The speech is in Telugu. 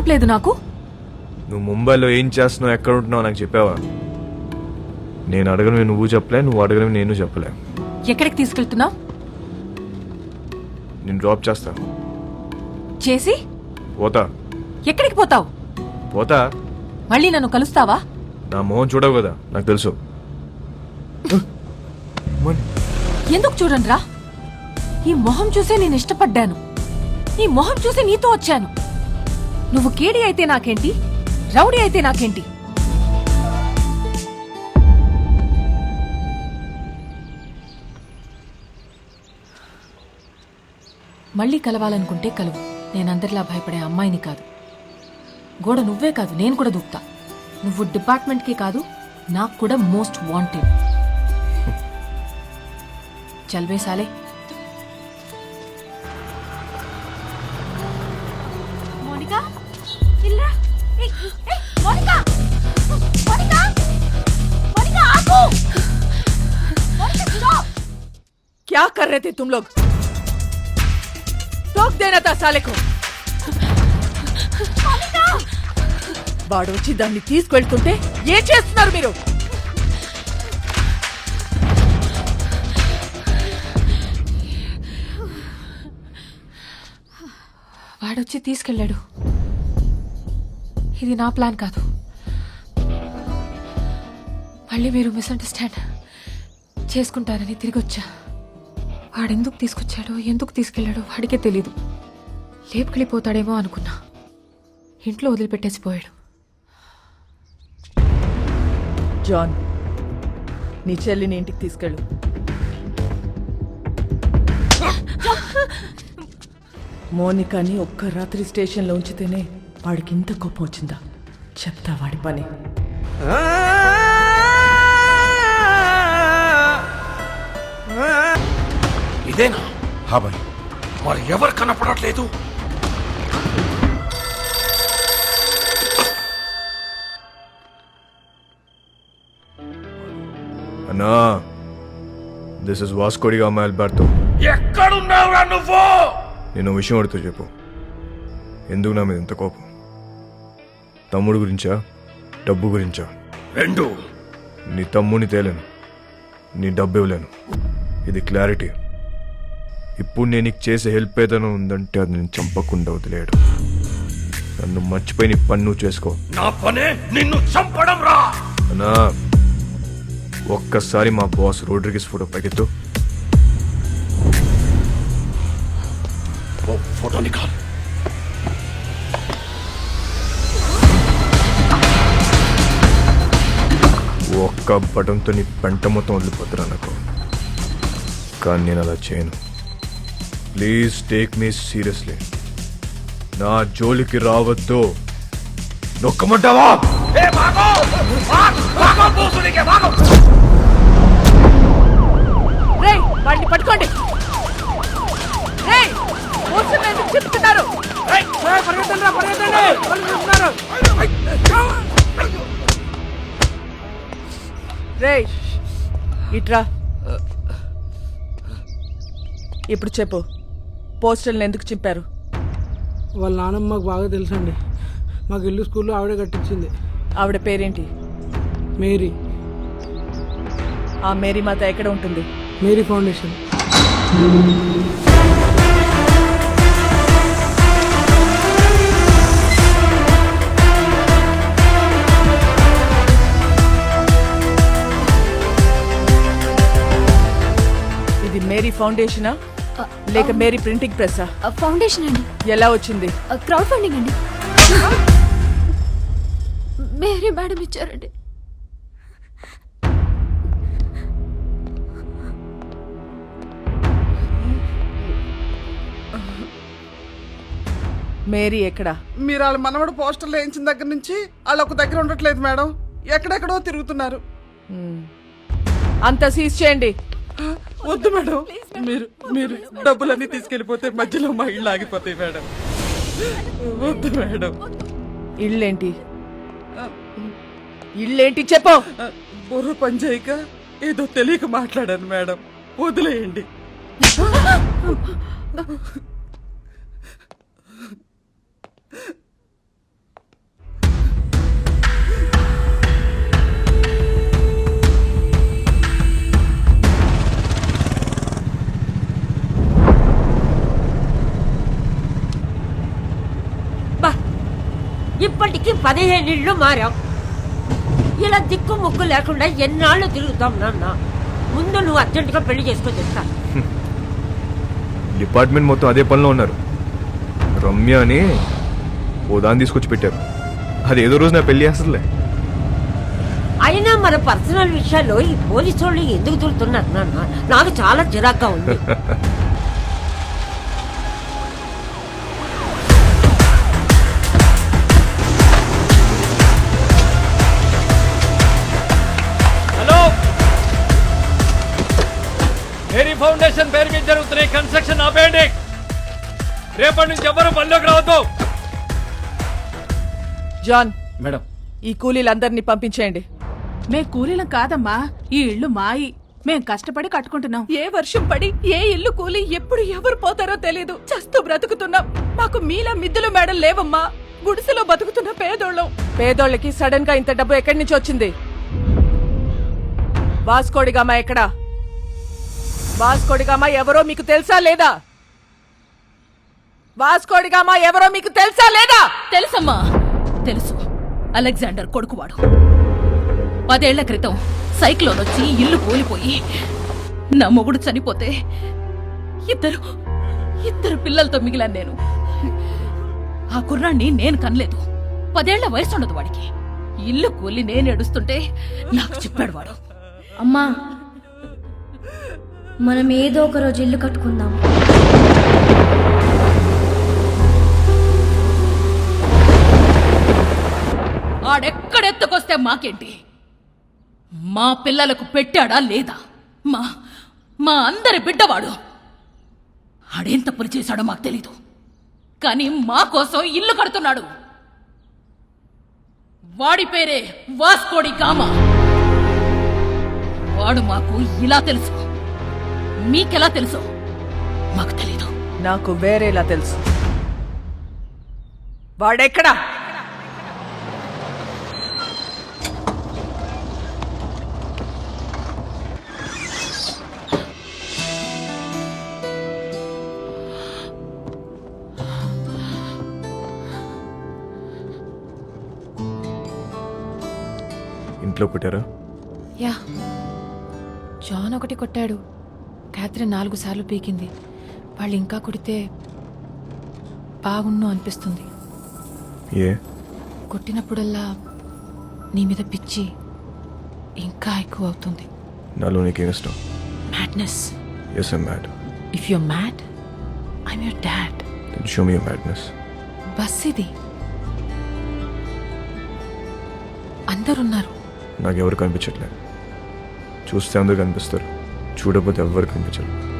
చెప్పలేదు నాకు. నువ్వు ముంబైలో ఏం చేస్తున్నావు ఎక్కడ ఉంటున్నావు నాకు చెప్పావా? నేను అడగను నువ్వు చెప్పలే నువ్వు అడగను నేను చెప్పలే. ఎక్కడికి తీసుకెళ్తున్నావు? నేను డ్రాప్ చేస్తా. చేసి? పోతా. ఎక్కడికి పోతావు? పోతా. మళ్ళీ నన్ను కలుస్తావా? నా మొహం చూడవు కదా నాకు తెలుసు. ఎందుకు చూడండిరా ఈ మొహం చూసే నేను ఇష్టపడ్డాను. ఈ మొహం చూసి నీతో వచ్చాను. నువ్వు కేడి అయితే నాకేంటి? రౌడీ అయితే నాకేంటి? మళ్ళీ కలవాలనుకుంటే కలువు. నేనందరిలా భయపడే అమ్మాయిని కాదు. గోడ నువ్వే కాదు నేను కూడా దూకుతా. నువ్వు డిపార్ట్మెంట్కే కాదు నాకు కూడా మోస్ట్ వాంటెడ్. చల్వే क्या कर रहे थे तुम लोग टोक देना था साले को వాడు వచ్చి దాన్ని తీసుకెళ్తుంటే ఏం చేస్తున్నారు మీరు వాడొచ్చి తీసుకెళ్ళాడు ఇది నా ప్లాన్ కాదు మళ్ళీ మీరు మిస్అండర్స్టాండ్ చేసుకుంటారని తిరిగి వచ్చా వాడెందుకు తీసుకొచ్చాడో ఎందుకు తీసుకెళ్ళాడో వాడికే తెలీదు. లేపుకెళ్ళిపోతాడేమో అనుకున్నా. ఇంట్లో వదిలిపెట్టేసి పోయాడు. జాన్ నీ చెల్లిని ఇంటికి తీసుకెళ్ళు. మోనికాని ఒక్క రాత్రి స్టేషన్లో ఉంచితేనే వాడికి ఇంత కోపం వచ్చిందా? చెప్తా వాడి పని. ఇదేనా హా భాయ్ మరి ఎవరు కనపడట్లేదు? అన్నా దిస్ ఇస్ వాస్కోడిగా అమ్మాయి అల్బర్తో ఎక్కడున్నావురా నువ్వు? నేను విషయం అడుగుతూ చెప్పు. ఎందుకు నా మీద ఇంత కోపం? తమ్ముడు గురించా? డబ్బు గురించా? రెండు. నీ తమ్ముని తేలేను. నీ డబ్బు ఇవ్వలేను. ఇది క్లారిటీ ఇప్పుడు నేను నీకు చేసే హెల్ప్ ఏదైనా ఉందంటే అది నేను చంపకుండా వదిలేయడు నన్ను మర్చిపోయి నీ పని నువ్వు చేసుకో. నా పనే నిన్ను చంపడం రా! అన్నా ఒక్కసారి మా బాస్ రోడ్రిగిస్ ఫోటో పైకెత్తు. ఓ ఫోటో నికాల్ ఒక్క బటన్తో నీ పెంట మొత్తం వదిలిపోతున్నా నాకు. కానీ నేను అలా చేయను. ప్లీజ్ టేక్ మీ సీరియస్లీ నా జోలికి రావద్దు. నొక్కమంటావా? ఏ బాగో బాగో పూసునికే బాగో రేయ్ వాడిని పట్టుకోండి. రేయ్ మోసం ఎందుకు చెప్తున్నారు రేయ్ ఇట్రా. ఇప్పుడు చెప్పు. పోస్టల్ని ఎందుకు చింపారు? వాళ్ళ నాన్నమ్మ మాకు బాగా తెలుసండి. మాకు ఇల్లు స్కూల్లో ఆవిడే కట్టించింది. ఆవిడ పేరేంటి? మేరీ. ఆ మేరీ మాత ఎక్కడ ఉంటుంది? Mary foundation. ఇది మేరీ ఫౌండేషనా? లేక మేరీ ప్రింటింగ్ ప్రెస్సా? ఫౌండేషన్ అండి. ఎలా వచ్చింది? క్రౌడ్ ఫండింగ్ అండి. మేరీ మేడం ఇచ్చారండి. మేరీ ఎక్కడా? మీరు వాళ్ళ మనవడు పోస్టర్లు వేయించిన దగ్గర నుంచి వాళ్ళు ఒక దగ్గర ఉండట్లేదు మేడం. ఎక్కడెక్కడో తిరుగుతున్నారు. అంత సీజ్ చేయండి. వద్దు మేడం. మీరు మీరు డబ్బులన్నీ తీసుకెళ్ళిపోతే మధ్యలో మా ఇళ్ళు ఆగిపోతాయి మేడం. వద్దు మేడం. ఇళ్ళేంటి? ఇళ్ళేంటి చెప్పు. బుర్ర పని చేయక ఏదో తెలియక మాట్లాడాను మేడం. వదిలేయండి. ఇప్పటికి పదిహేను ఇళ్ళు మారాం. ఇలా దిక్కు ముక్కు లేకుండా ఎన్నాళ్ళు తిరుగుతాం నాన్న? ముందు నువ్వు అర్జెంటుగా పెళ్ళి చేసుకొని చెప్తా డిపార్ట్మెంట్ మొత్తం అదే పనిలో ఉన్నారు. రమ్య అని ఓ దాన్ని తీసుకొచ్చి పెట్టారు. అది ఏదో రోజు నా పెళ్ళి చేస్తుందిలే. అయినా మన పర్సనల్ విషయాల్లో ఈ పోలీసు వాళ్ళు ఎందుకు తిరుగుతున్నారు నాన్న? నాకు చాలా చిరాగ్గా ఉంది. ఫౌండేషన్ పేరు మీద జరుగుతున్న ఈ కన్స్ట్రక్షన్ ఆపేయండి రేపటి నుంచి ఎవరు పనిలోకి రావద్దు. John madam. ఈ కూలీలందరినీ పంపించేయండి. మేం కూలీలం కాదమ్మా. ఈ ఇల్లు మాయి. మేం కష్టపడి కట్టుకుంటున్నాం. ఏ వర్షం పడి ఏ ఇల్లు కూలి ఎప్పుడు ఎవరు పోతారో తెలీదు. చస్తూ బ్రతుకుతున్నాం. మాకు మీలా మిద్దులు మేడం లేవమ్మా. గుడిసెలో బతుకుతున్న పేదోళ్ళం. పేదోళ్ళకి సడన్గా ఇంత డబ్బు ఎక్కడి నుంచి వచ్చింది? వాస్కోడిగామా ఎక్కడా? వాస్కోడిగామా ఎవరో మీకు తెలుసా లేదా? వాస్కోడిగామా ఎవరో మీకు తెలుసా లేదా? తెలుసమ్మా. తెలుసు. అలెగ్జాండర్ కొడుకువాడు. పదేళ్ళ క్రితం సైక్లోన్ వచ్చి ఇల్లు కూలిపోయి నా మొగుడు చనిపోతే ఇద్దరు ఇద్దరు పిల్లలతో మిగిలాను నేను. ఆ కుర్రాన్ని నేను కనలేదు. పదేళ్ళ వయసు ఉండదు వాడికి. ఇల్లు కూలి నేను ఏడుస్తుంటే నాకు చెప్పాడు వాడు. అమ్మా మనం ఏదో ఒక రోజు ఇల్లు కట్టుకుందాం. ఆడెక్కడెత్తుకొస్తే మాకేంటి? మా పిల్లలకు పెట్టాడా లేదా? మా మా అందరి బిడ్డవాడు. ఆడేం తప్పులు చేశాడో మాకు తెలీదు. కానీ మా కోసం ఇల్లు కడుతున్నాడు. వాడి పేరే వాస్కోడి కామా వాడు మాకు ఇలా తెలుసు. మీకెలా తెలుసు? మాకు తెలీదు. నాకు వేరేలా తెలుసు. వాడెక్కడా? ఇంట్లో కొట్టారా? యా. జాన్ ఒకటి కొట్టాడు. క్యాథరిన్ నాలుగు సార్లు పీకింది. వాళ్ళు ఇంకా కొడితే బాగుండు అనిపిస్తుంది. ఏ? కొట్టినప్పుడల్లా నీ మీద పిచ్చి ఇంకా ఎక్కువ అవుతుంది. నాలో నీకేం ఇష్టం? Madness S M mad if you're mad I'm your dad show me madness bus ఇది. అందరున్నారు. నాకు ఎవరు కనిపించట్లేదు. చూస్తే అందరు కనిపిస్తారు. చూడబోతే ఎవరు కనిపించరు.